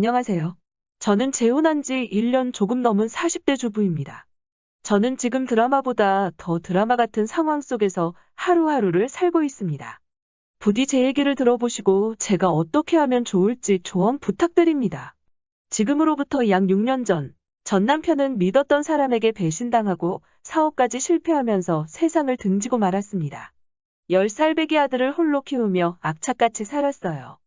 안녕하세요. 저는 재혼한 지 1년 조금 넘은 40대 주부입니다. 저는 지금 드라마보다 더 드라마 같은 상황 속에서 하루하루를 살고 있습니다. 부디 제 얘기를 들어보시고 제가 어떻게 하면 좋을지 조언 부탁드립니다. 지금으로부터 약 6년 전, 전 남편은 믿었던 사람에게 배신당하고 사업까지 실패하면서 세상을 등지고 말았습니다. 10살 배기 아들을 홀로 키우며 악착같이 살았어요.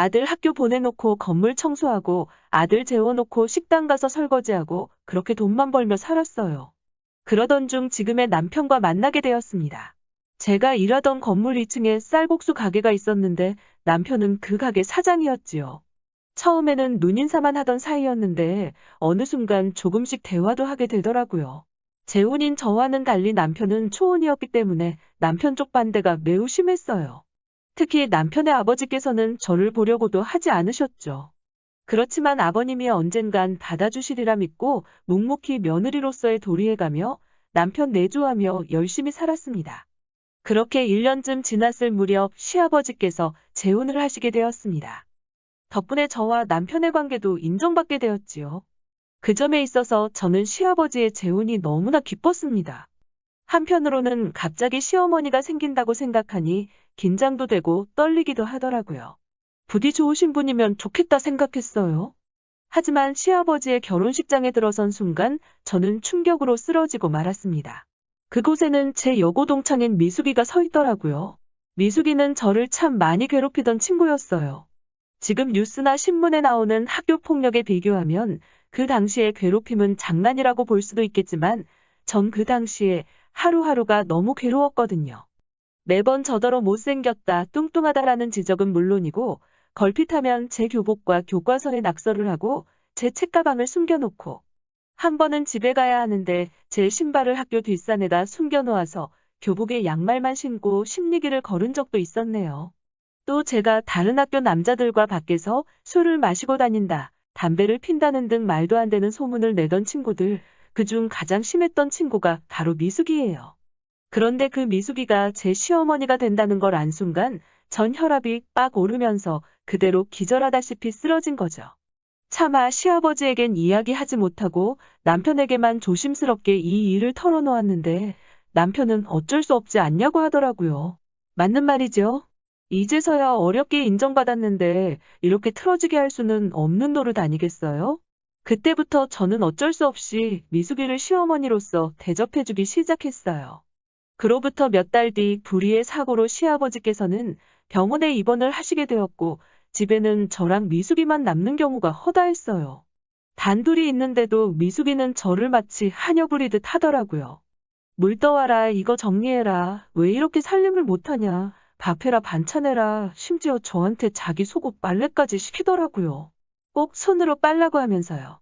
아들 학교 보내놓고 건물 청소하고 아들 재워놓고 식당 가서 설거지하고 그렇게 돈만 벌며 살았어요. 그러던 중 지금의 남편과 만나게 되었습니다. 제가 일하던 건물 2층에 쌀국수 가게가 있었는데 남편은 그 가게 사장이었지요. 처음에는 눈인사만 하던 사이였는데 어느 순간 조금씩 대화도 하게 되더라고요. 재혼인 저와는 달리 남편은 초혼이었기 때문에 남편 쪽 반대가 매우 심했어요. 특히 남편의 아버지께서는 저를 보려고도 하지 않으셨죠. 그렇지만 아버님이 언젠간 받아주시리라 믿고 묵묵히 며느리로서의 도리해가며 남편 내조하며 열심히 살았습니다. 그렇게 1년쯤 지났을 무렵 시아버지께서 재혼을 하시게 되었습니다. 덕분에 저와 남편의 관계도 인정받게 되었지요. 그 점에 있어서 저는 시아버지의 재혼이 너무나 기뻤습니다. 한편으로는 갑자기 시어머니가 생긴다고 생각하니 긴장도 되고 떨리기도 하더라고요. 부디 좋으신 분이면 좋겠다 생각했어요. 하지만 시아버지의 결혼식장에 들어선 순간 저는 충격으로 쓰러지고 말았습니다. 그곳에는 제 여고 동창인 미숙이가 서 있더라고요. 미숙이는 저를 참 많이 괴롭히던 친구였어요. 지금 뉴스나 신문에 나오는 학교 폭력에 비교하면 그 당시의 괴롭힘은 장난이라고 볼 수도 있겠지만 전 그 당시에 하루하루가 너무 괴로웠거든요. 매번 저더러 못생겼다, 뚱뚱하다라는 지적은 물론이고 걸핏하면 제 교복과 교과서에 낙서를 하고 제 책가방을 숨겨놓고 한 번은 집에 가야 하는데 제 신발을 학교 뒷산에다 숨겨놓아서 교복에 양말만 신고 심리기를 걸은 적도 있었네요. 또 제가 다른 학교 남자들과 밖에서 술을 마시고 다닌다, 담배를 핀다는 등 말도 안 되는 소문을 내던 친구들, 그중 가장 심했던 친구가 바로 미숙이에요. 그런데 그 미숙이가 제 시어머니가 된다는 걸 안 순간 전 혈압이 빡 오르면서 그대로 기절하다시피 쓰러진 거죠. 차마 시아버지에겐 이야기하지 못하고 남편에게만 조심스럽게 이 일을 털어놓았는데 남편은 어쩔 수 없지 않냐고 하더라고요. 맞는 말이죠. 이제서야 어렵게 인정받았는데 이렇게 틀어지게 할 수는 없는 노릇 아니겠어요? 그때부터 저는 어쩔 수 없이 미숙이를 시어머니로서 대접해주기 시작했어요. 그로부터 몇 달 뒤 불의의 사고로 시아버지께서는 병원에 입원을 하시게 되었고 집에는 저랑 미숙이만 남는 경우가 허다했어요. 단둘이 있는데도 미숙이는 저를 마치 하녀 부리듯 하더라고요. 물 떠와라, 이거 정리해라, 왜 이렇게 살림을 못하냐, 밥해라, 반찬해라, 심지어 저한테 자기 속옷 빨래까지 시키더라고요. 꼭 손으로 빨라고 하면서요.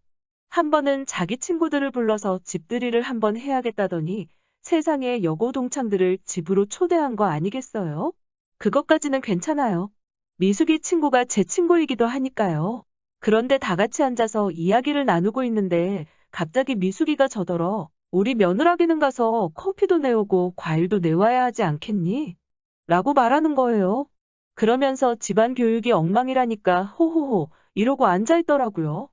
한 번은 자기 친구들을 불러서 집들이를 한번 해야겠다더니 세상에 여고 동창들을 집으로 초대한 거 아니겠어요? 그것까지는 괜찮아요. 미숙이 친구가 제 친구이기도 하니까요. 그런데 다 같이 앉아서 이야기를 나누고 있는데 갑자기 미숙이가 저더러 우리 며느라기는 가서 커피도 내오고 과일도 내와야 하지 않겠니? 라고 말하는 거예요. 그러면서 집안 교육이 엉망이라니까 호호호 이러고 앉아있더라고요.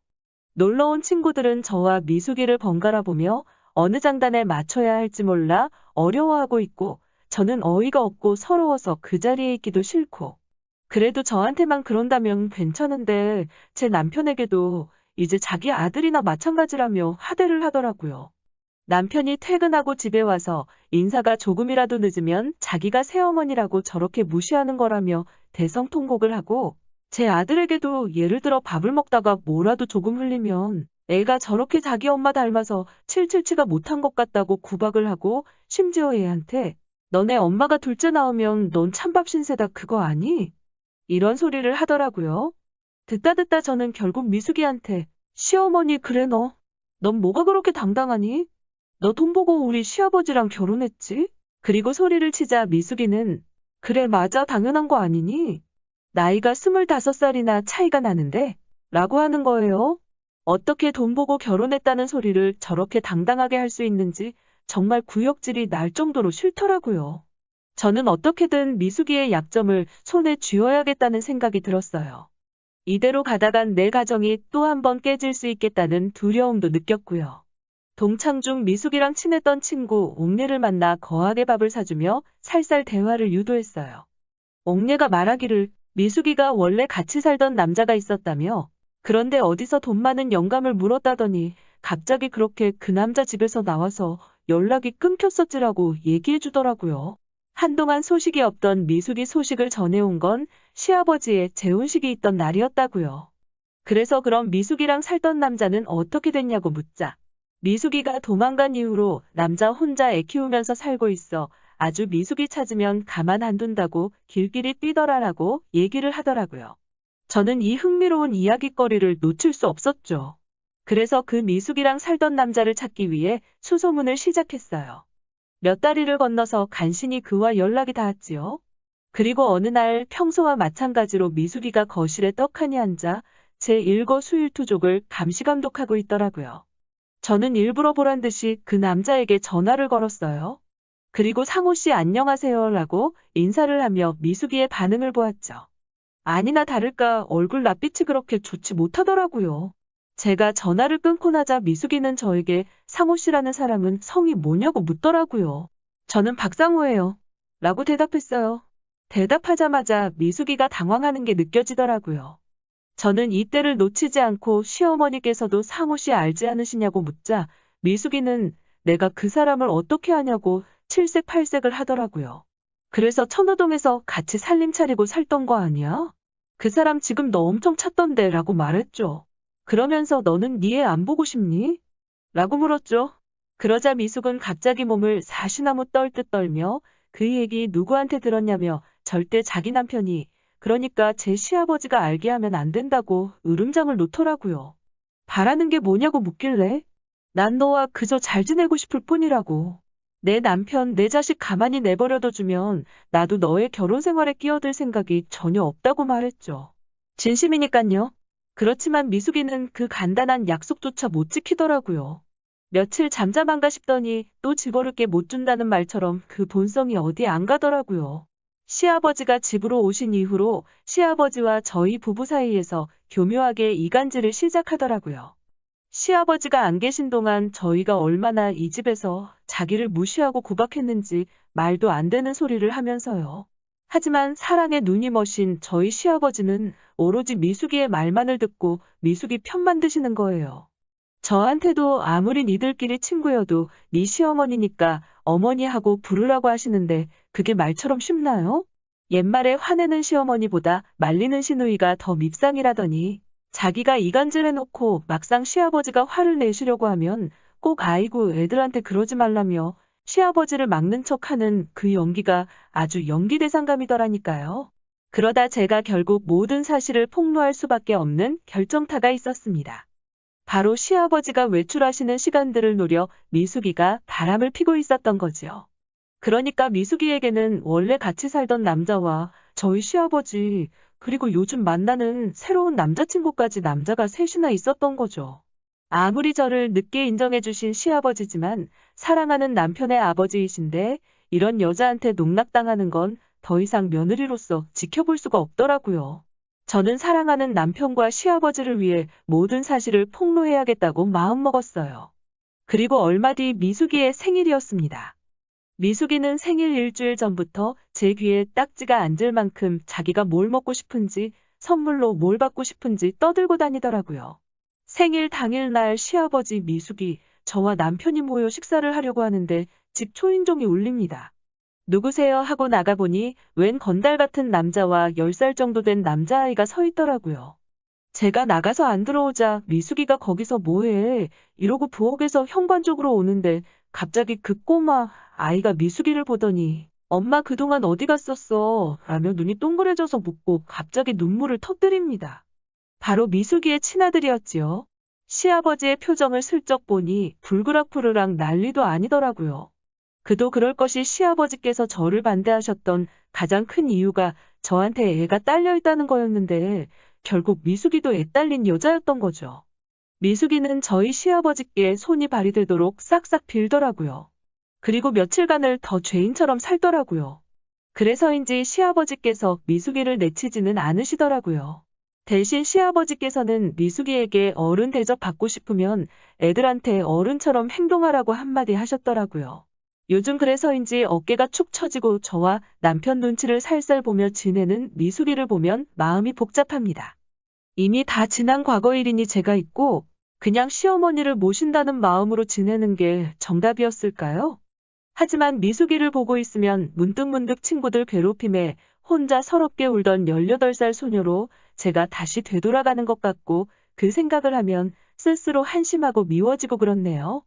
놀러 온 친구들은 저와 미숙이를 번갈아 보며 어느 장단에 맞춰야 할지 몰라 어려워하고 있고 저는 어이가 없고 서러워서 그 자리에 있기도 싫고 그래도 저한테만 그런다면 괜찮은데 제 남편에게도 이제 자기 아들이나 마찬가지라며 하대를 하더라고요. 남편이 퇴근하고 집에 와서 인사가 조금이라도 늦으면 자기가 새어머니라고 저렇게 무시하는 거라며 대성통곡을 하고 제 아들에게도 예를 들어 밥을 먹다가 뭐라도 조금 흘리면 애가 저렇게 자기 엄마 닮아서 칠칠치가 못한 것 같다고 구박을 하고 심지어 애한테 너네 엄마가 둘째 나오면 넌 찬밥 신세다 그거 아니? 이런 소리를 하더라고요. 듣다 듣다 저는 결국 미숙이한테 시어머니 그래 너. 넌 뭐가 그렇게 당당하니? 너 돈 보고 우리 시아버지랑 결혼했지? 그리고 소리를 치자 미숙이는 그래 맞아 당연한 거 아니니? 나이가 스물다섯 살이나 차이가 나는데? 라고 하는 거예요. 어떻게 돈 보고 결혼했다는 소리를 저렇게 당당하게 할 수 있는지 정말 구역질이 날 정도로 싫더라고요. 저는 어떻게든 미숙이의 약점을 손에 쥐어야겠다는 생각이 들었어요. 이대로 가다간 내 가정이 또 한 번 깨질 수 있겠다는 두려움도 느꼈고요. 동창 중 미숙이랑 친했던 친구 옥례를 만나 거하게 밥을 사주며 살살 대화를 유도했어요. 옥례가 말하기를 미숙이가 원래 같이 살던 남자가 있었다며 그런데 어디서 돈 많은 영감을 물었다더니 갑자기 그렇게 그 남자 집에서 나와서 연락이 끊겼었지라고 얘기해 주더라고요. 한동안 소식이 없던 미숙이 소식을 전해온 건 시아버지의 재혼식이 있던 날이었다고요. 그래서 그럼 미숙이랑 살던 남자는 어떻게 됐냐고 묻자. 미숙이가 도망간 이후로 남자 혼자 애 키우면서 살고 있어 아주 미숙이 찾으면 가만 안 둔다고 길길이 뛰더라라고 얘기를 하더라고요. 저는 이 흥미로운 이야기거리를 놓칠 수 없었죠. 그래서 그 미숙이랑 살던 남자를 찾기 위해 수소문을 시작했어요. 몇 다리를 건너서 간신히 그와 연락이 닿았지요. 그리고 어느 날 평소와 마찬가지로 미숙이가 거실에 떡하니 앉아 제 일거수일투족을 감시감독하고 있더라고요. 저는 일부러 보란 듯이 그 남자에게 전화를 걸었어요. 그리고 상호 씨 안녕하세요라고 인사를 하며 미숙이의 반응을 보았죠. 아니나 다를까 얼굴 낯빛이 그렇게 좋지 못하더라고요. 제가 전화를 끊고 나자 미숙이는 저에게 상호 씨라는 사람은 성이 뭐냐고 묻더라고요. 저는 박상호예요. 라고 대답했어요. 대답하자마자 미숙이가 당황하는 게 느껴지더라고요. 저는 이때를 놓치지 않고 시어머니께서도 상호 씨 알지 않으시냐고 묻자 미숙이는 내가 그 사람을 어떻게 아냐고 칠색 팔색을 하더라고요. 그래서 천호동에서 같이 살림 차리고 살던 거 아니야? 그 사람 지금 너 엄청 찾던데 라고 말했죠. 그러면서 너는 니 애 안 보고 싶니? 라고 물었죠. 그러자 미숙은 갑자기 몸을 사시나무 떨듯 떨며 그 얘기 누구한테 들었냐며 절대 자기 남편이 그러니까 제 시아버지가 알게 하면 안 된다고 으름장을 놓더라고요. 바라는 게 뭐냐고 묻길래 난 너와 그저 잘 지내고 싶을 뿐이라고. 내 남편, 내 자식 가만히 내버려둬 주면 나도 너의 결혼 생활에 끼어들 생각이 전혀 없다고 말했죠. 진심이니깐요. 그렇지만 미숙이는 그 간단한 약속조차 못 지키더라고요. 며칠 잠잠한가 싶더니 또 집어를 게 못 준다는 말처럼 그 본성이 어디 안 가더라고요. 시아버지가 집으로 오신 이후로 시아버지와 저희 부부 사이에서 교묘하게 이간질을 시작하더라고요. 시아버지가 안 계신 동안 저희가 얼마나 이 집에서 자기를 무시하고 구박했는지 말도 안 되는 소리를 하면서요. 하지만 사랑에 눈이 머신 저희 시아버지는 오로지 미숙이의 말만을 듣고 미숙이 편만 드시는 거예요. 저한테도 아무리 니들끼리 친구여도 네 시어머니니까 어머니하고 부르라고 하시는데 그게 말처럼 쉽나요? 옛말에 화내는 시어머니보다 말리는 시누이가 더 밉상이라더니 자기가 이간질 해놓고 막상 시아버지가 화를 내시려고 하면 꼭 아이고 애들한테 그러지 말라며 시아버지를 막는 척하는 그 연기가 아주 연기 대상감이더라니까요. 그러다 제가 결국 모든 사실을 폭로할 수밖에 없는 결정타가 있었습니다. 바로 시아버지가 외출하시는 시간들을 노려 미숙이가 바람을 피고 있었던 거지요. 그러니까 미숙이에게는 원래 같이 살던 남자와 저희 시아버지, 그리고 요즘 만나는 새로운 남자친구까지 남자가 셋이나 있었던 거죠. 아무리 저를 늦게 인정해주신 시아버지지만 사랑하는 남편의 아버지이신데 이런 여자한테 농락당하는 건 더 이상 며느리로서 지켜볼 수가 없더라고요. 저는 사랑하는 남편과 시아버지를 위해 모든 사실을 폭로해야겠다고 마음먹었어요. 그리고 얼마 뒤 미숙이의 생일이었습니다. 미숙이는 생일 일주일 전부터 제 귀에 딱지가 앉을 만큼 자기가 뭘 먹고 싶은지 선물로 뭘 받고 싶은지 떠들고 다니더라고요. 생일 당일날 시아버지 미숙이 저와 남편이 모여 식사를 하려고 하는데 집 초인종이 울립니다. 누구세요? 하고 나가보니 웬 건달 같은 남자와 10살 정도 된 남자아이가 서 있더라고요. 제가 나가서 안 들어오자 미숙이가 거기서 뭐해? 이러고 부엌에서 현관 쪽으로 오는데 갑자기 그 꼬마 아이가 미숙이를 보더니 엄마 그동안 어디 갔었어? 라며 눈이 동그래져서 묻고 갑자기 눈물을 터뜨립니다. 바로 미숙이의 친아들이었지요. 시아버지의 표정을 슬쩍 보니 불그락부르락 난리도 아니더라고요. 그도 그럴 것이 시아버지께서 저를 반대하셨던 가장 큰 이유가 저한테 애가 딸려 있다는 거였는데 결국 미숙이도 애 딸린 여자였던 거죠. 미숙이는 저희 시아버지께 손이 발휘되도록 싹싹 빌더라고요. 그리고 며칠간을 더 죄인처럼 살더라고요. 그래서인지 시아버지께서 미숙이를 내치지는 않으시더라고요. 대신 시아버지께서는 미숙이에게 어른 대접 받고 싶으면 애들한테 어른처럼 행동하라고 한마디 하셨더라고요. 요즘 그래서인지 어깨가 축 처지고 저와 남편 눈치를 살살 보며 지내는 미숙이를 보면 마음이 복잡합니다. 이미 다 지난 과거 일이니 제가 있고 그냥 시어머니를 모신다는 마음으로 지내는 게 정답이었을까요? 하지만 미숙이를 보고 있으면 문득문득 친구들 괴롭힘에 혼자 서럽게 울던 18살 소녀로 제가 다시 되돌아가는 것 같고 그 생각을 하면 쓸쓸로 한심하고 미워지고 그렇네요.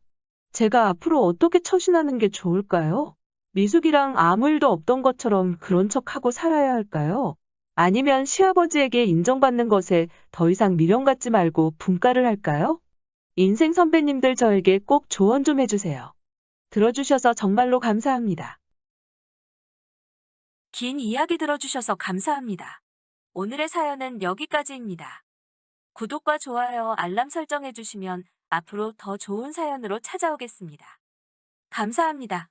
제가 앞으로 어떻게 처신하는 게 좋을까요? 미숙이랑 아무 일도 없던 것처럼 그런 척하고 살아야 할까요? 아니면 시아버지에게 인정받는 것에 더 이상 미련 갖지 말고 분가를 할까요? 인생 선배님들 저에게 꼭 조언 좀 해주세요. 들어주셔서 정말로 감사합니다. 긴 이야기 들어주셔서 감사합니다. 오늘의 사연은 여기까지입니다. 구독과 좋아요, 알람 설정해주시면 앞으로 더 좋은 사연으로 찾아오겠습니다. 감사합니다.